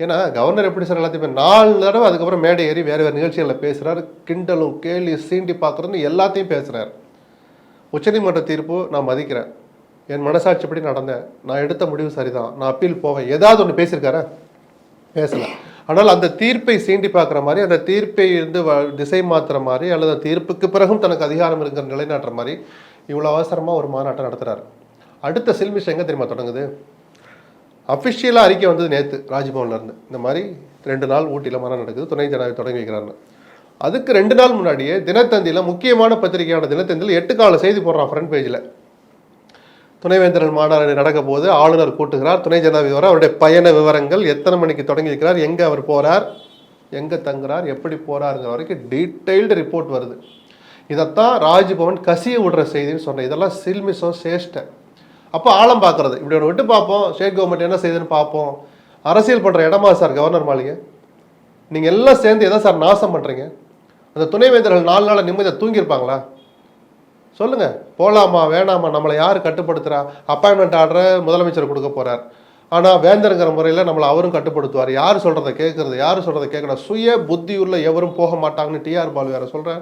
ஏன்னா கவர்னர் எப்படி சார் எல்லாத்தையுமே நாலு தடவை அதுக்கப்புறம் மேடை ஏறி வேறு வேறு நிகழ்ச்சிகளில் பேசுகிறார் கிண்டலும் கேலி சீண்டி பார்க்குறதுன்னு எல்லாத்தையும் பேசுகிறார் உச்சநீதிமன்ற தீர்ப்பு நான் மதிக்கிறேன். என் மனசாட்சிப்படி நடந்தேன் நான் எடுத்த முடிவு சரிதான். நான் அப்பீல் போவேன். ஏதாவது ஒன்று பேசியிருக்காரா? பேசல. ஆனால் அந்த தீர்ப்பை சீண்டி பார்க்குற மாதிரி அந்த தீர்ப்பை இருந்து வ- திசை மாற்றுற மாதிரி அல்லது தீர்ப்புக்கு பிறகும் தனக்கு அதிகாரம் இருக்கிற நிலைநாட்டுற மாதிரி இவ்வளோ அவசரமாக ஒரு மாநாட்டம் நடத்துகிறார் அடுத்த சில்மிஷம் எங்கே தெரியுமா தொடங்குது? அஃபிஷியலாக அறிக்கை வந்தது நேற்று ராஜ்பவன்லேருந்து இந்த மாதிரி ரெண்டு நாள் ஊட்டியில் மரம் நடக்குது துணை ஜனாதிபதி தொடங்கி வைக்கிறாருன்னு. அதுக்கு ரெண்டு நாள் முன்னாடியே தினத்தந்தியில் முக்கியமான பத்திரிகையான தினத்தந்தியில் எட்டு கால செய்தி போடுறான் ஃப்ரண்ட் பேஜில் துணைவேந்தரன் மாநாடு நடக்க போது ஆளுநர் கூட்டுகிறார் துணை ஜனாதிபதி வர அவருடைய பயண விவரங்கள் எத்தனை மணிக்கு தொடங்கி வைக்கிறார் எங்கே அவர் போகிறார் எங்கே தங்குறார் எப்படி போகிறாருங்கிற வரைக்கும் டீட்டெயில்டு ரிப்போர்ட் வருது. இதைத்தான் ராஜ்பவன் கசிய விடுற செய்தின்னு சொன்னேன். இதெல்லாம் சில்மிசம் சேஷ்டை. அப்போ ஆழம் பார்க்குறது இப்படி ஒன்று விட்டு பார்ப்போம். ஸ்டேட் கவர்மெண்ட் என்ன செய்யுதுன்னு பார்ப்போம். அரசியல் பண்ணுற இடமா சார் கவர்னர் மாளிகை? நீங்கள் எல்லாம் சேர்ந்து எதை சார் நாசம் பண்ணுறீங்க அந்த துணைவேந்தர்கள் நாலு நாள் நிம்மதியாக தூங்கியிருப்பாங்களா? சொல்லுங்கள் போகலாமா வேணாமா நம்மளை யார் கட்டுப்படுத்துகிறா அப்பாயின்மெண்ட் ஆர்டரை முதலமைச்சர் கொடுக்க போகிறார் ஆனால் வேந்தருங்கிற முறையில் நம்மளை அவரும் கட்டுப்படுத்துவார். யார் சொல்கிறத கேட்குறது யார் சொல்கிறத கேட்கணும் சுய புத்தியுள்ள எவரும் போக மாட்டாங்கன்னு டிஆர் பால் வேறு சொல்கிறேன்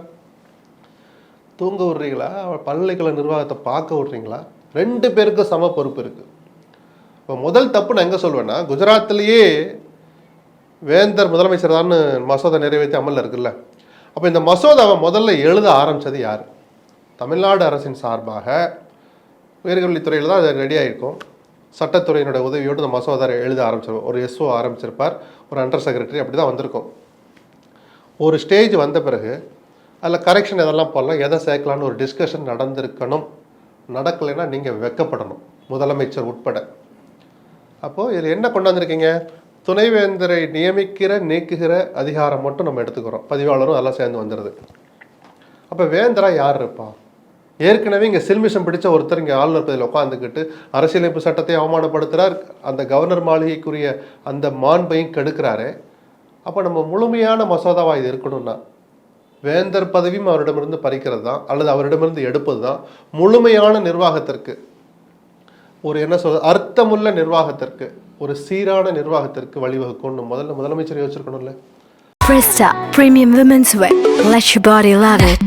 தூங்க விடுறீங்களா? பல்கலைக்கழக நிர்வாகத்தை பார்க்க விடுறீங்களா? ரெண்டு பேருக்கும் சம பொறுப்பு இருக்கு. இப்போ முதல் தப்பு நான் எங்கே சொல்வேன்னா குஜராத்லேயே வேந்தர் முதலமைச்சர் தான் மசோதா நிறைவேற்றி அமலில் இருக்குல்ல. அப்போ இந்த மசோதாவை முதல்ல எழுத ஆரம்பிச்சது யார்? தமிழ்நாடு அரசின் சார்பாக உயர்கல்வித்துறையில் தான் அது ரெடி ஆகிருக்கும் சட்டத்துறையினுடைய உதவியோடு இந்த மசோதா எழுத ஆரம்பிச்சிருவோம் ஒரு எஸ்ஓ ஆரம்பிச்சிருப்பார் ஒரு அண்டர் செக்ரட்டரி அப்படி தான் வந்திருக்கும். ஒரு ஸ்டேஜ் வந்த பிறகு அதில் கரெக்ஷன் எதெல்லாம் போடலாம் எதை சேர்க்கலான்னு ஒரு டிஸ்கஷன் நடந்திருக்கணும். நடக்கலைன்னா நீங்கள் வெக்கப்படணும். முதலமைச்சர் உட்பட. அப்போது இதில் என்ன கொண்டாந்துருக்கீங்க துணைவேந்தரை நியமிக்கிற நீக்குகிற அதிகாரம் மட்டும் நம்ம எடுத்துக்கிறோம். பதிவாளரும் அதெல்லாம் சேர்ந்து வந்துடுது அப்போ வேந்தரா யார் இருப்பா ஏற்கனவே இங்கே சில்மிஷம் பிடிச்ச ஒருத்தர் இங்கே ஆளுநர் பதவியில் உட்காந்துக்கிட்டு அரசியலமைப்பு சட்டத்தை அவமானப்படுத்துகிறார் அந்த கவர்னர் மாளிகைக்குரிய அந்த மாண்பையும் கெடுக்கிறாரே. அப்போ நம்ம முழுமையான மசோதாவாக இது இருக்கணும்னா வேந்தர் பதவியும் அவரிடமிருந்து பறிக்கிறது தான் அல்லது அவரிடமிருந்து எடுப்பது தான் முழுமையான நிர்வாகத்திற்கு ஒரு என்ன சொல்றது அர்த்தமுள்ள நிர்வாகத்திற்கு ஒரு சீரான நிர்வாகத்திற்கு வழிவகுக்கும்னு முதல்ல முதலமைச்சர் யோசிச்சிருக்கணும்ல Presta Premium Women's Wear. Let your body love it.